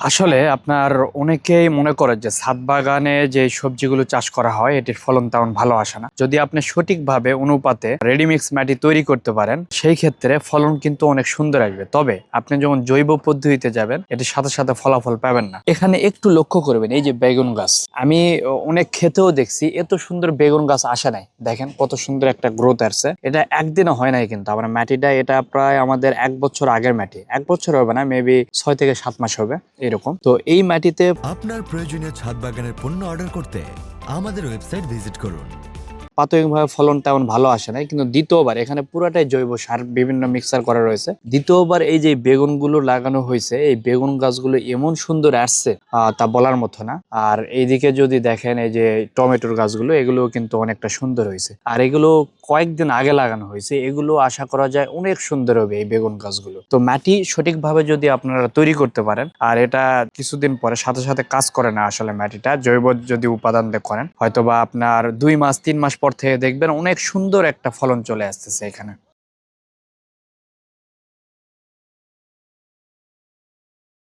আসলে আপনার অনেকেই মনে করে যে ছাদ বাগানে যে সবজিগুলো চাষ করা হয়, এটির ফলন তেমন ভালো আসে না। যদি আপনি সঠিকভাবে অনুপাতে রেডিমিক্স মাটি তৈরি করতে পারেন, সেই ক্ষেত্রে ফলন কিন্তু অনেক সুন্দর আসবে। তবে আপনি যখন জৈব পদ্ধতিতে যাবেন, এটির সাথে সাথে ফলাফল পাবেন না। এখানে একটু লক্ষ্য করবেন, এই যে বেগুন গাছ। আমি অনেক খেতেও দেখছি, এত সুন্দর বেগুন গাছ আসে নাই। দেখেন কত সুন্দর একটা গ্রোথ আসছে। এটা একদিনও হয় নাই কিন্তু, আমার মাটিটা এটা প্রায় আমাদের এক বছর আগের মাটি। এক বছর হবে না মেবি ছয় থেকে সাত মাস হবে। এরকম। তো এই মাটিতে আপনার প্রয়োজনীয় ছাদ বাগানের পণ্য অর্ডার করতে আমাদের ওয়েবসাইট ভিজিট করুন। প্রাথমিকভাবে ফলন তেমন ভালো আসে নাই, কিন্তু দ্বিতীয়বার এখানে পুরাটাই জৈব সার বিভিন্ন মিক্সার করা রয়েছে। দ্বিতীয়বার এই যে বেগুনগুলো লাগানো হয়েছে, এই বেগুন গাছগুলো এমন সুন্দর আসছে তা বলার মতো না। আর এইদিকে যদি দেখেন এই যে টমেটোর গাছগুলো এগুলো কিন্তু অনেকটা সুন্দর হয়েছে। আর এগুলো কয়েকদিন আগে লাগানো হয়েছে, এগুলো আশা করা যায় অনেক সুন্দর হবে এই বেগুন গাছগুলো। তো মাটি সঠিকভাবে যদি আপনারা তৈরি করতে পারেন, আর এটা কিছুদিন পরে সাথে সাথে কাজ করে না আসলে মাটিটা, জৈব যদি উপাদান করেন, হয়তোবা আপনার দুই মাস, তিন মাস পর থেকে দেখবেন অনেক সুন্দর একটা ফলন চলে আসতেছে এখানে।